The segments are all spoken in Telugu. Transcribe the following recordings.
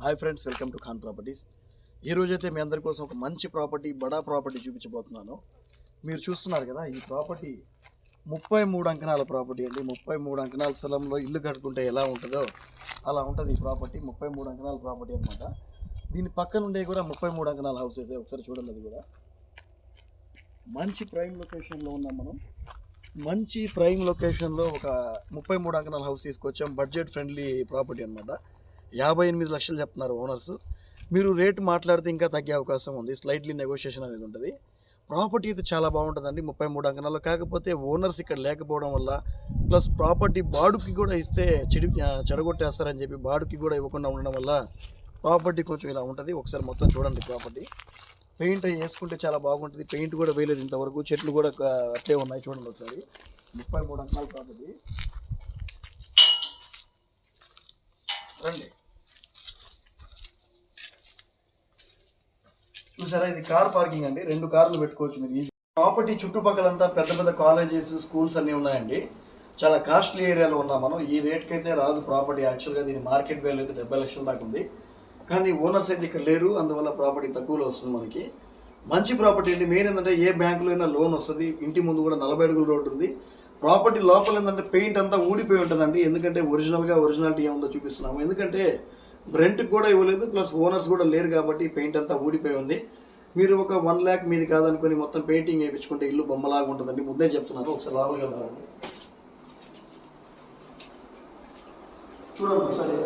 Hi friends welcome to Khan properties. ఈ రోజైతే మీ అందరి కోసం ఒక మంచి ప్రాపర్టీ బడా ప్రాపర్టీ చూపించబోతున్నాను. మీరు చూస్తున్నారు కదా ఈ ప్రాపర్టీ ముప్పై మూడు అంకణాల ప్రాపర్టీ అండి. ముప్పై మూడు అంకణాల స్థలంలో ఇల్లు కట్టుకుంటే ఎలా ఉంటుందో అలా ఉంటుంది ఈ ప్రాపర్టీ. ముప్పై మూడు అంకణాల ప్రాపర్టీ అనమాట దీని పక్కన ఉండే కూడా ముప్పై మూడు అంకణాల హౌసెస్ ఒకసారి చూడలేదు అది కూడా. మంచి ప్రైమ్ లొకేషన్లో ఉన్నాం మనం. మంచి ప్రైమ్ లొకేషన్లో ఒక ముప్పై మూడు అంకణాల హౌస్ తీసుకొచ్చాం. బడ్జెట్ ఫ్రెండ్లీ ప్రాపర్టీ అనమాట యాభై ఎనిమిది లక్షలు చెప్తున్నారు ఓనర్స్. మీరు రేట్ మాట్లాడితే ఇంకా తగ్గే అవకాశం ఉంది. స్లైట్లీ నెగోషియేషన్ అనేది ఉంటుంది. ప్రాపర్టీ అయితే చాలా బాగుంటుందండి ముప్పై మూడు అంకణాలు కాకపోతే ఓనర్స్ ఇక్కడ లేకపోవడం వల్ల ప్లస్ ప్రాపర్టీ బాడుకి కూడా ఇస్తే చెడి చెడగొట్టేస్తారని చెప్పి బాడుకి కూడా ఇవ్వకుండా ఉండడం వల్ల ప్రాపర్టీ కొంచెం ఇలా ఉంటుంది. ఒకసారి మొత్తం చూడండి ప్రాపర్టీ. పెయింట్ వేసుకుంటే చాలా బాగుంటుంది. పెయింట్ కూడా వేయలేదు ఇంతవరకు. చెట్లు కూడా అట్లే ఉన్నాయి చూడండి ఒకసారి. ముప్పై మూడు అంకణాల ప్రాపర్టీ. రండి. చూసారా ఇది కార్ పార్కింగ్ అండి. రెండు కార్లు పెట్టుకోవచ్చు మీరు ఈజీ. ప్రాపర్టీ చుట్టుపక్కలంతా పెద్ద పెద్ద కాలేజెస్ స్కూల్స్ అన్నీ ఉన్నాయండి. చాలా కాస్ట్లీ ఏరియాలో ఉన్నాం మనం. ఈ రేట్కి అయితే రాదు ప్రాపర్టీ యాక్చువల్గా దీని మార్కెట్ వాల్యూ అయితే డెబ్బై లక్షల దాకా ఉంది. కానీ ఓనర్స్ అయితే ఇక్కడ లేరు. అందువల్ల ప్రాపర్టీ తక్కువలో వస్తుంది మనకి. మంచి ప్రాపర్టీ అండి. మెయిన్ ఏంటంటే ఏ బ్యాంకులో అయినా లోన్ వస్తుంది. ఇంటి ముందు కూడా నలభై అడుగుల రోడ్డు ఉంది. ప్రాపర్టీ లోపల ఏంటంటే పెయింట్ అంతా ఊడిపోయి ఉంటుందండి. ఎందుకంటే ఒరిజినల్గా ఒరిజినాలిటీ ఏముందో చూపిస్తున్నాము. ఎందుకంటే రెంట్ కూడా ఇవ్వలేదు ప్లస్ ఓనర్స్ కూడా లేరు కాబట్టి పెయింట్ అంతా ఊడిపోయి ఉంది. మీరు ఒక వన్ ల్యాక్ మీది కాదనుకుని మొత్తం పెయింటింగ్ వేయించుకుంటే ఇల్లు బొమ్మలాగా ఉంటుందండి. ముందే చెప్తున్నాను. ఒకసారి లోపలికి వెళ్తారండి చూడండి సరే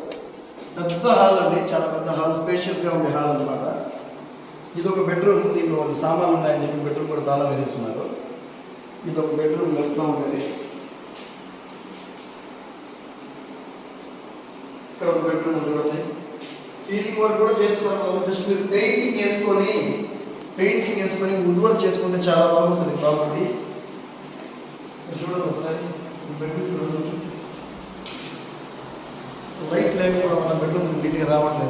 పెద్ద హాల్ అండి. చాలా పెద్ద హాల్. స్పేషియస్గా ఉండే హాల్ అనమాట ఇది ఒక బెడ్రూమ్. దీంట్లో కొన్ని సామాన్లు ఉన్నాయని చెప్పి బెడ్రూమ్ కూడా తాళం వేసేస్తున్నారు. ఇది ఒక బెడ్రూమ్ లెఫ్ట్లో ఉన్నది. ఇక్కడ ఒక బెడ్రూమ్ ఉంది చూడండి. సీలింగ్ వర్క్ కూడా చేసుకోవాలి జస్ట్ మీరు పెయింటింగ్ వేసుకొని పెయింటింగ్ వేసుకొని వుడ్ వర్క్ చేసుకుంటే చాలా బాగుంటుంది ప్రాపర్టీ. చూడండి ఒకసారి. బెడ్రూమ్ చూడండి. లైట్ లేకపోవడం వల్ల బెడ్రూమ్ నీట్గా రావట్లేదు.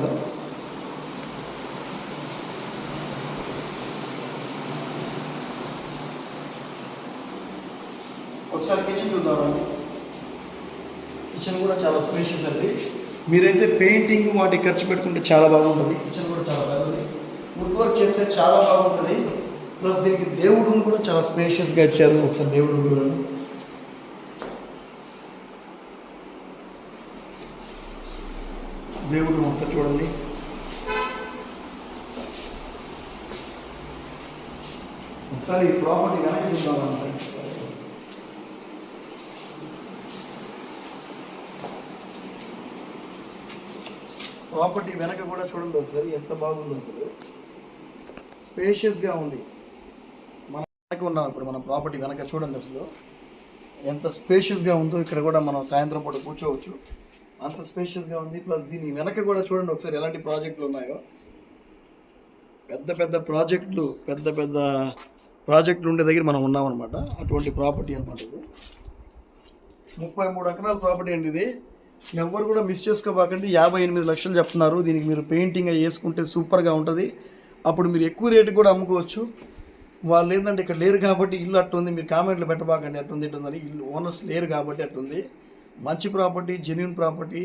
ఒకసారి కిచెన్ చూద్దామండి. కిచెన్ కూడా చాలా స్పేషియస్ అండి. మీరైతే పెయింటింగ్ వాటి ఖర్చు పెట్టుకుంటే చాలా బాగుంటుంది. కిచెన్ కూడా చాలా బాగుంది. వుడ్ వర్క్ చేస్తే చాలా బాగుంటుంది. ప్లస్ దీనికి దేవుడు కూడా చాలా స్పేషియస్గా ఇచ్చారు. ఒకసారి దేవుడు చూడండి. దేవుడు ఒకసారి చూడండి. ఒకసారి ఈ ప్రాపర్టీ వెనక చూద్దాం ప్రాపర్టీ వెనక కూడా చూడండి ఒకసారి ఎంత బాగుందో అసలు. స్పేషియస్గా ఉంది. మన వెనక ఉన్నాం ఇప్పుడు మన ప్రాపర్టీ వెనక చూడండి అసలు. ఎంత స్పేషియస్గా ఉందో ఇక్కడ కూడా మనం సాయంత్రం పూట కూర్చోవచ్చు. అంత స్పేషియస్గా ఉంది. ప్లస్ దీని వెనక కూడా చూడండి ఒకసారి ఎలాంటి ప్రాజెక్టులు ఉన్నాయో. పెద్ద పెద్ద ప్రాజెక్టులు పెద్ద పెద్ద ప్రాజెక్టులు ఉండే దగ్గర మనం ఉన్నామన్నమాట అటువంటి ప్రాపర్టీ అనమాట ఇది. ముప్పై మూడు ఎకరాల ప్రాపర్టీ అండి ఇది. ఎవరు కూడా మిస్ చేసుకోబాకండి. యాభై ఎనిమిది లక్షలు చెప్తున్నారు. దీనికి మీరు పెయింటింగ్ అవి వేసుకుంటే సూపర్గా ఉంటుంది. అప్పుడు మీరు ఎక్కువ రేటు కూడా అమ్ముకోవచ్చు. వాళ్ళు ఏంటంటే ఇక్కడ లేరు కాబట్టి ఇల్లు అట్టుంది. మీరు కామెంట్లు పెట్టబాకండి. అట్టుంది ఇట్టుందని ఇల్లు ఓనర్స్ లేరు కాబట్టి అట్టుంది. మంచి ప్రాపర్టీ జెన్యున్ ప్రాపర్టీ.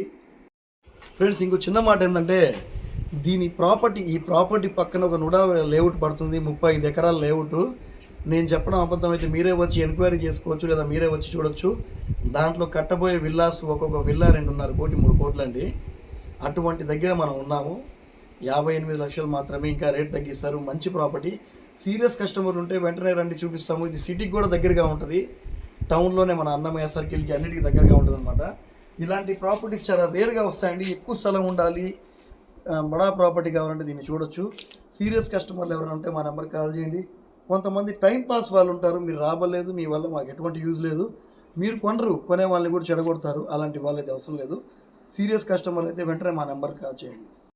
ఫ్రెండ్స్ ఇంకో చిన్న మాట ఏంటంటే దీని ప్రాపర్టీ ఈ ప్రాపర్టీ పక్కన ఒక నుడా లేఅవుట్ పడుతుంది. ముప్పై ఐదు ఎకరాల లేఅవుట్. నేను చెప్పడం అబద్ధం అయితే మీరే వచ్చి ఎంక్వైరీ చేసుకోవచ్చు లేదా మీరే వచ్చి చూడొచ్చు. దాంట్లో కట్టబోయే విల్లాస్ ఒక్కొక్క విల్లా రెండున్నర కోటి మూడు కోట్లు అండి అటువంటి దగ్గర మనం ఉన్నాము. యాభై ఎనిమిది లక్షలు మాత్రమే ఇంకా రేట్ తగ్గిస్తారు. మంచి ప్రాపర్టీ. సీరియస్ కస్టమర్ ఉంటే వెంటనే రండి చూపిస్తాము. ఇది సిటీకి కూడా దగ్గరగా ఉంటుంది. టౌన్లోనే మన అన్నమయ్య సర్కిల్కి అన్నిటికీ దగ్గరగా ఉంటుంది అనమాట ఇలాంటి ప్రాపర్టీస్ చాలా రేర్గా వస్తాయండి. ఎక్కువ స్థలం ఉండాలి. బడా ప్రాపర్టీ కావాలంటే దీన్ని చూడొచ్చు. సీరియస్ కస్టమర్లు ఎవరైనా ఉంటే మా నెంబర్కి కాల్ చేయండి. కొంతమంది టైం పాస్ వాళ్ళు ఉంటారు మీరు రాబలేదు మీ వల్ల మాకు ఎటువంటి యూజ్ లేదు. మీరు కొనరు కొనే వాళ్ళని కూడా చెడగొడతారు. అలాంటి వాళ్ళైతే అవసరం లేదు. సీరియస్ కస్టమర్ అయితే వెంటనే మా నెంబర్కి కాల్ చేయండి.